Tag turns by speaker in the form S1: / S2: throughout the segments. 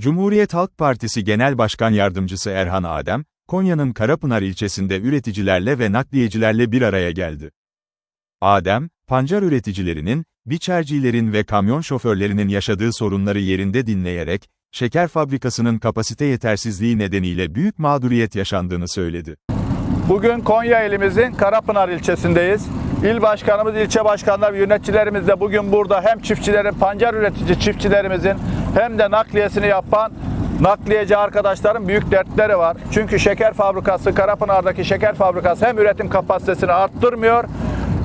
S1: Cumhuriyet Halk Partisi Genel Başkan Yardımcısı Erhan Adem, Konya'nın Karapınar ilçesinde üreticilerle ve nakliyecilerle bir araya geldi. Adem, pancar üreticilerinin, biçercilerin ve kamyon şoförlerinin yaşadığı sorunları yerinde dinleyerek, şeker fabrikasının kapasite yetersizliği nedeniyle büyük mağduriyet yaşandığını söyledi.
S2: Bugün Konya ilimizin Karapınar ilçesindeyiz. İl başkanımız, ilçe başkanlar yöneticilerimiz de bugün burada hem çiftçilerin, pancar üretici çiftçilerimizin hem de nakliyesini yapan nakliyeci arkadaşların büyük dertleri var. Çünkü şeker fabrikası, Karapınar'daki şeker fabrikası hem üretim kapasitesini arttırmıyor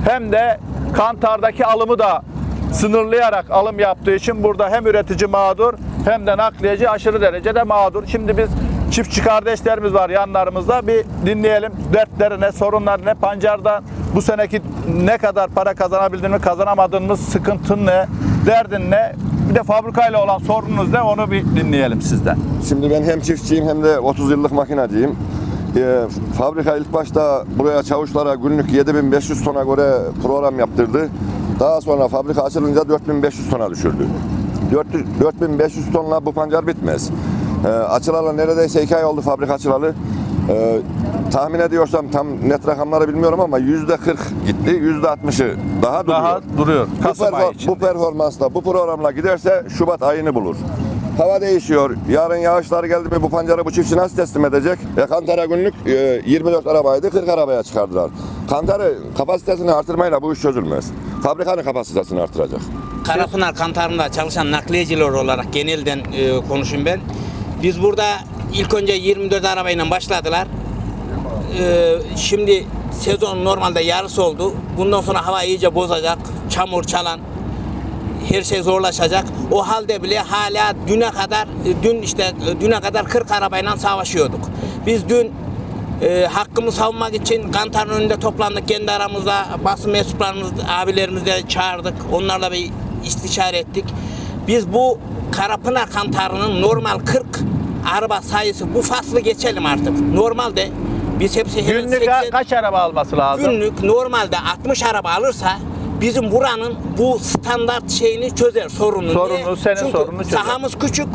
S2: hem de Kantar'daki alımı da sınırlayarak alım yaptığı için burada hem üretici mağdur hem de nakliyeci aşırı derecede mağdur. Şimdi biz çiftçi kardeşlerimiz var yanlarımızda. Bir dinleyelim dertleri ne, sorunlar ne, pancardan bu seneki ne kadar para kazanabildiğini kazanamadığınız sıkıntın ne, derdin ne, bir de fabrikayla olan sorununuz ne onu bir dinleyelim sizden.
S3: Şimdi ben hem çiftçiyim hem de 30 yıllık makinacıyım. Ee, fabrika ilk başta buraya çavuşlara günlük 7500 tona göre program yaptırdı. Daha sonra fabrika açılınca 4500 tona düşürdü. 400 4500 tonla bu pancar bitmez. Ee, açılalı neredeyse 2 ay oldu fabrika açılalı. Ee, tahmin ediyorsam tam net rakamları bilmiyorum ama yüzde 40 gitti, yüzde 60'ı daha duruyor.
S2: Daha duruyor.
S3: Bu,
S2: Kasım ayı
S3: perfor-
S2: içinde.
S3: bu performansla, bu programla giderse Şubat ayını bulur. Hava değişiyor. Yarın yağışlar geldi mi bu pancarı bu çiftçi nasıl teslim edecek? E, Kantara günlük e, 24 arabaydı 40 arabaya çıkardılar. Kantarı kapasitesini artırmayla bu iş çözülmez. Fabrikanın kapasitesini artıracak.
S4: Karapınar kantarında çalışan nakliyeciler olarak genelden e, konuşayım ben. Biz burada ilk önce 24 arabayla başladılar. E, şimdi sezon normalde yarısı oldu. Bundan sonra hava iyice bozacak. Çamur çalan her şey zorlaşacak. O halde bile hala düne kadar dün işte düne kadar 40 arabayla savaşıyorduk. Biz dün e, hakkımı savunmak için Kantar'ın önünde toplandık kendi aramızda basın mensuplarımız abilerimizi de çağırdık. Onlarla bir istişare ettik. Biz bu Karapınar Kantarı'nın normal 40 araba sayısı bu faslı geçelim artık. Normalde biz hepsi hemen
S2: Günlük
S4: 80
S2: kaç araba alması lazım?
S4: Günlük normalde 60 araba alırsa bizim buranın bu standart şeyini çözer sorununu.
S2: Sorunu,
S4: Niye?
S2: senin
S4: Çünkü
S2: sorununu çözer.
S4: sahamız küçük.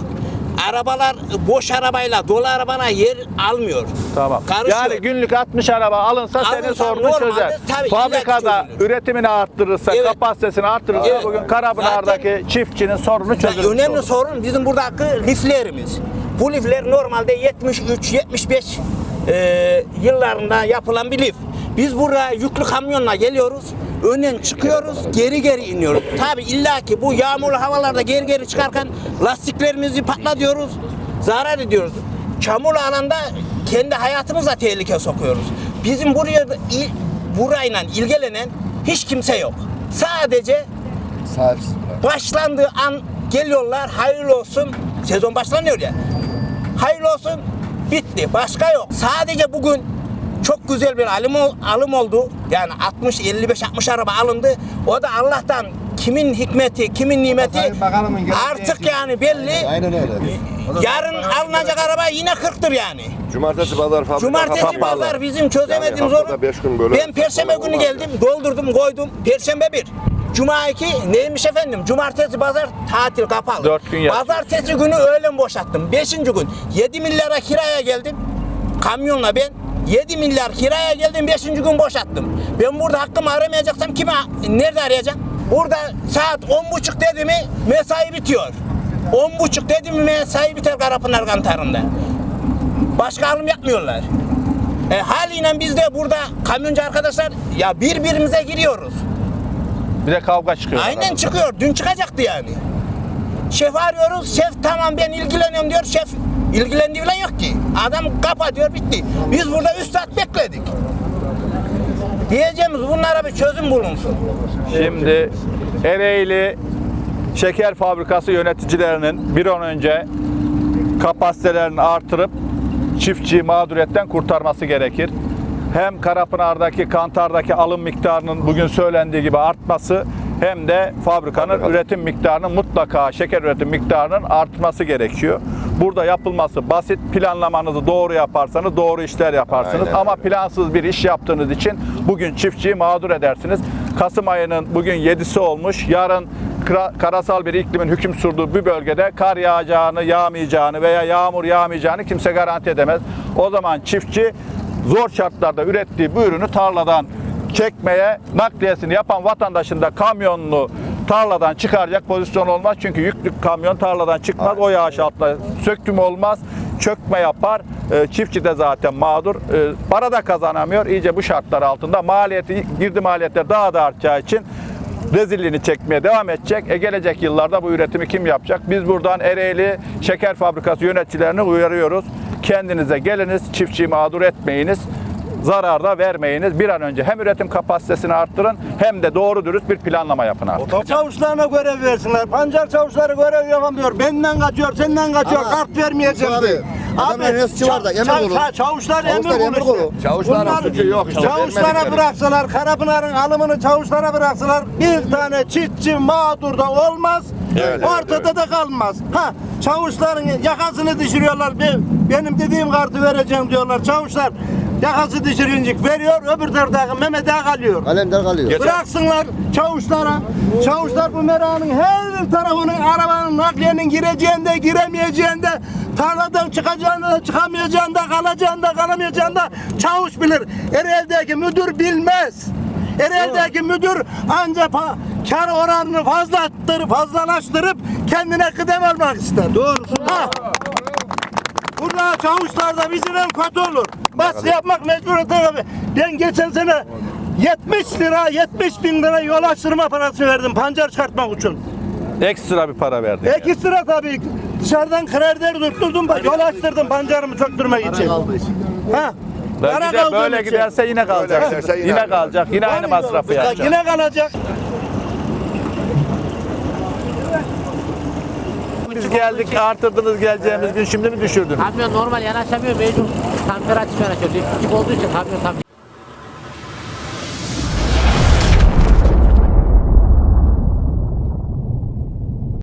S4: Arabalar boş arabayla dolu arabana yer almıyor.
S2: Tamam.
S4: Karışıyor.
S2: Yani günlük 60 araba alınsa senin
S4: Alınsa
S2: sorunu
S4: normalde
S2: çözer.
S4: tabii
S2: Fabrikada
S4: çözülür.
S2: üretimini arttırırsa,
S4: Evet.
S2: kapasitesini arttırırsa
S4: Evet.
S2: bugün Karapınar'daki çiftçinin sorunu
S4: Yani
S2: çözülmüş
S4: önemli
S2: olur.
S4: sorun bizim buradaki liflerimiz. Bu lifler normalde 73-75 e, yıllarında yapılan bir lif. Biz buraya yüklü kamyonla geliyoruz. Önden çıkıyoruz, geri geri iniyoruz. Tabi illaki bu yağmurlu havalarda geri geri çıkarken lastiklerimizi patlatıyoruz, zarar ediyoruz. Çamurlu alanda kendi hayatımızla tehlikeye sokuyoruz. Bizim buraya il, burayla ilgilenen hiç kimse yok. Sadece başlandığı an geliyorlar hayırlı olsun sezon başlanıyor ya hayırlı olsun bitti. Başka yok. Sadece bugün çok güzel bir alım, alım oldu. Yani 60 55 60 araba alındı. O da Allah'tan kimin hikmeti kimin nimeti artık yani belli.
S5: Aynen öyle.
S4: yarın alınacak araba yine 40'tır yani.
S3: Cumartesi pazar fabrika
S4: Cumartesi
S3: kapalı.
S4: pazar bizim çözemediğimiz
S3: Yani böyle
S4: Ben perşembe günü geldim, doldurdum, koydum. Perşembe bir. Cuma iki neymiş efendim? Cumartesi pazar tatil kapalı.
S2: Dört gün yatıyor.
S4: Pazartesi günü öğlen boşalttım. Beşinci gün 7 milyara kiraya geldim. Kamyonla ben 7 milyar kiraya geldim. Beşinci gün boşalttım. Ben burada hakkımı aramayacaksam kime nerede arayacağım? Burada saat on buçuk dedi mi mesai bitiyor. On buçuk dedi mi mesai biter Karapınar Kantarı'nda. Başka alım yapmıyorlar. E, haliyle biz de burada kamyoncu arkadaşlar ya birbirimize giriyoruz.
S2: Bir de kavga çıkıyor.
S4: Aynen çıkıyor. Dün çıkacaktı yani. Şef arıyoruz. Şef tamam ben ilgileniyorum diyor. Şef ilgilendiği falan yok ki. Adam kapatıyor bitti. Biz burada 3 saat bekledik. Diyeceğimiz bunlara bir çözüm bulunsun.
S2: Şimdi Ereğli Şeker Fabrikası yöneticilerinin bir an önce kapasitelerini artırıp çiftçiyi mağduriyetten kurtarması gerekir. Hem Karapınar'daki, Kantar'daki alım miktarının bugün söylendiği gibi artması hem de fabrikanın üretim miktarının mutlaka şeker üretim miktarının artması gerekiyor. Burada yapılması basit. Planlamanızı doğru yaparsanız doğru işler yaparsınız.
S3: Aynen
S2: Ama
S3: öyle.
S2: plansız bir iş yaptığınız için bugün çiftçiyi mağdur edersiniz. Kasım ayının bugün 7'si olmuş. Yarın kara- karasal bir iklimin hüküm sürdüğü bir bölgede kar yağacağını, yağmayacağını veya yağmur yağmayacağını kimse garanti edemez. O zaman çiftçi zor şartlarda ürettiği bu ürünü tarladan çekmeye, nakliyesini yapan vatandaşın da kamyonunu tarladan çıkaracak pozisyon olmaz. Çünkü yüklü kamyon tarladan çıkmaz. O yağış altında söküm olmaz. Çökme yapar. E, çiftçi de zaten mağdur. E, para da kazanamıyor. İyice bu şartlar altında maliyeti, girdi maliyetler daha da artacağı için rezilliğini çekmeye devam edecek. E gelecek yıllarda bu üretimi kim yapacak? Biz buradan Ereğli Şeker Fabrikası yöneticilerini uyarıyoruz. Kendinize geliniz, çiftçiyi mağdur etmeyiniz zarar da vermeyiniz. Bir an önce hem üretim kapasitesini arttırın hem de doğru dürüst bir planlama yapın artık.
S5: Çavuşlarına görev versinler. Pancar çavuşları görev yapamıyor. Benden kaçıyor, senden kaçıyor.
S6: Ama
S5: Kart vermeyeceğim
S6: abi, adamın hepsi var da, emir
S5: çav- Çavuşlar emir kulu.
S2: Çavuşların suçu yok işte,
S5: Çavuşlara bıraksalar, Karapınar'ın alımını çavuşlara bıraksalar bir tane çiftçi mağdur da olmaz.
S3: Evet,
S5: ortada da kalmaz. Ha, çavuşların yakasını düşürüyorlar. Ben- Benim dediğim kartı vereceğim diyorlar. Çavuşlar yakası düşürüncük veriyor. Öbür taraftaki Mehmet'e kalıyor.
S6: Kalender kalıyor.
S5: Bıraksınlar çavuşlara. Çavuşlar bu meranın her tarafının arabanın nakliyenin gireceğinde giremeyeceğinde tarladan çıkacağında da çıkamayacağında kalacağında kalamayacağında çavuş bilir. Ereğli'deki müdür bilmez. Ereğli'deki müdür ancak kar oranını fazla arttırıp fazlalaştırıp kendine kıdem almak ister. Doğrusu. Ha. Burada çavuşlar da bizden kötü olur. Baskı yapmak mecburiyeti. Ben geçen sene 70 lira, 70 bin lira yol açtırma parası verdim pancar çıkartmak için.
S2: Ekstra bir para verdik.
S5: Ek sıra tabii. Dışarıdan kredileri tutturdum yol açtırdım pancarımı söktürmek için. Ha.
S2: Böyle,
S5: Para
S2: gider- böyle
S5: için.
S2: giderse yine kalacak.
S3: Böyle giderse yine
S2: yine
S3: aynı.
S2: kalacak. Yine aynı masrafı
S5: Ya
S2: yapacak.
S5: Yine kalacak.
S2: Biz geldik artırdınız geleceğimiz gün şimdi mi düşürdünüz?
S7: Kamyon normal yanaşamıyor mecbur. Tamper açıp yanaşıyor. Liftik olduğu için kamyon tam